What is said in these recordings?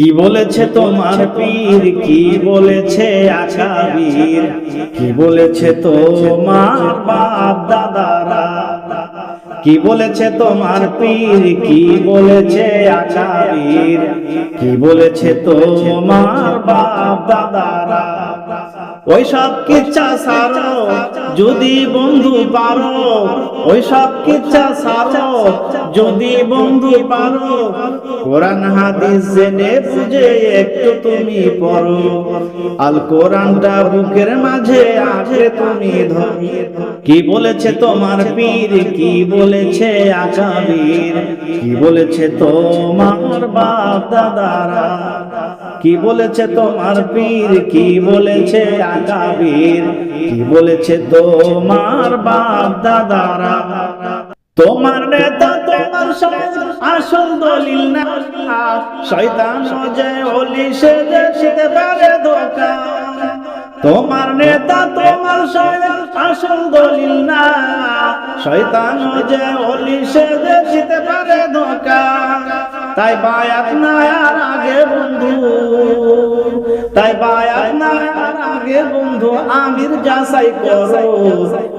কি বলেছে তোমার পীর? কি বলেছে আকাবির কি বলেছে তোমার বাপ দাদারা? কি বলেছে তোমার পীর? কি বলেছে আকাবির কি বলেছে তোমার বাপ দাদারা? ওই সব কিচ্ছা সারো, যদি বন্ধু পারো, ওই সব কিচ্ছা সারো যদি বন্ধু পারো, কোরআন হাদিস জেনে বুঝে একটু তুমি পড়ো। আল কোরআনটা বুকের মাঝে আছে তুমি ধরো। কি বলেছে তোমার পীর, কি বলেছে আকাবির কি বলেছে তোমার বাপ দাদারা? কি বলেছে তোমার পীর, কি বলেছে আকাবির কি বলেছে তোমার বাপ দাদারা? তোমার নেতা, তোমার আসল দলিল না। শয়তান যে অলি, সে পারে ধোকা তোমার নেতা, তোমার আসল দলিল না। শয়তান যে অলি, সে যেতে পারে ধোকা তাই বায়াত না আর আগে বন্ধু। তাই বায়াত না আগে বন্ধু আমির যাচাই করো।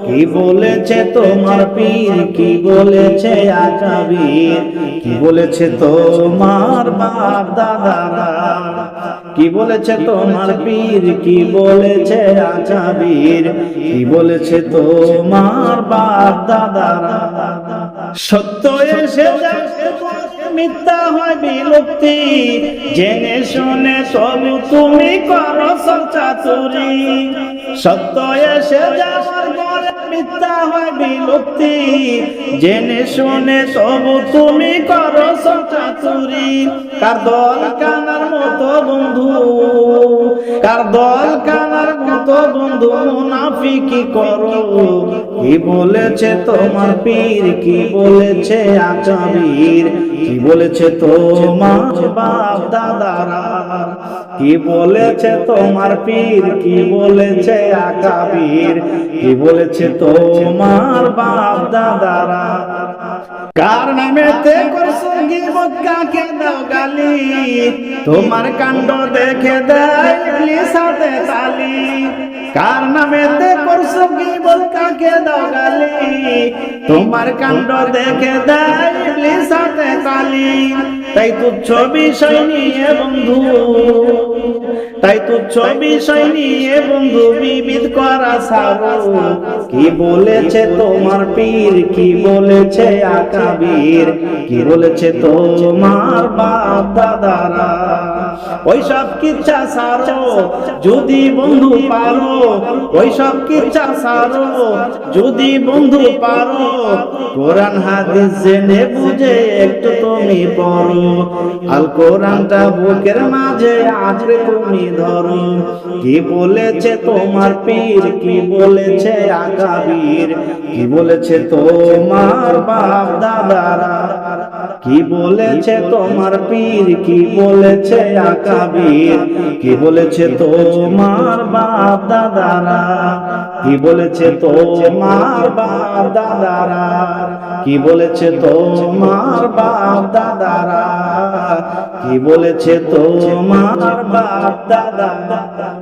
কি বলেছে তোমার পীর? কি বলেছে আকাবির কি বলেছে তোমার বাপ দাদারা কি বলেছে তোমার পীর? কি বলেছে আকাবির কি বলেছে তোমার বাপ দাদারা সত্য এসে মিথ্যা হয় বিলুপ্তি। জেনে শুনে তবু তুমি করো চাতুরি। সত্য এসে যাওয়ার পরে মিথ্যা হয় বিলুপ্তি। জেনে শুনে তবু তুমি করো চাতুরি। কার দল কানার মতো বন্ধু? কার দল কানার মতো বন্ধু মুনাফিকি করো? কি বলেছে তোমার পীর? কি বলেছে আচাবীর কি বলেছে তোমার বাপ দাদারা? কি বলেছে তোমার পীর? কি বলেছে আকাবির কি বলেছে তোমার বাপ দাদারা? কার নামেতে করছ গিবত কাকে দাও গালি? তোমার কাণ্ড দেখে দেয় হাতে তালি। কার নামে নামেতে করছ গিবত কাকে দাও গালি? তোমার কাণ্ড দেখে দেয় তালি। তাই তুচ্ছ বিষয় নিয়ে বন্ধু। তাই তুচ্ছ বিষয় নিয়ে বন্ধু বিবিধ করা সারো কি বলেছে তোমার পীর? কি বলেছে আকাবীর? কি বলেছে তোমার বাপ দাদারা? ওই সব কিচ্ছা সারো যদি বন্ধু পারো ওই সব কিচ্ছা সারো যদি বন্ধু পারো, কোরআন হাদিস জেনে বুঝে একটু তুমি পড়ো, আল কোরআনটা বুকের মাঝে আজরে তুমি ধরো, কি বলেছে তোমার পীর, কি বলেছে আকাবির, কি বলেছে তোমার বাপ দাদারা? কি বলেছে তোমার পীর? কি বলেছে আকাবির কি বলেছে তোমার বাপ দাদারা? কি বলেছে তোমার বাপ দাদারা? কি বলেছে তোমার বাপ দাদারা? কি বলেছে তোমার বাপ দাদারা?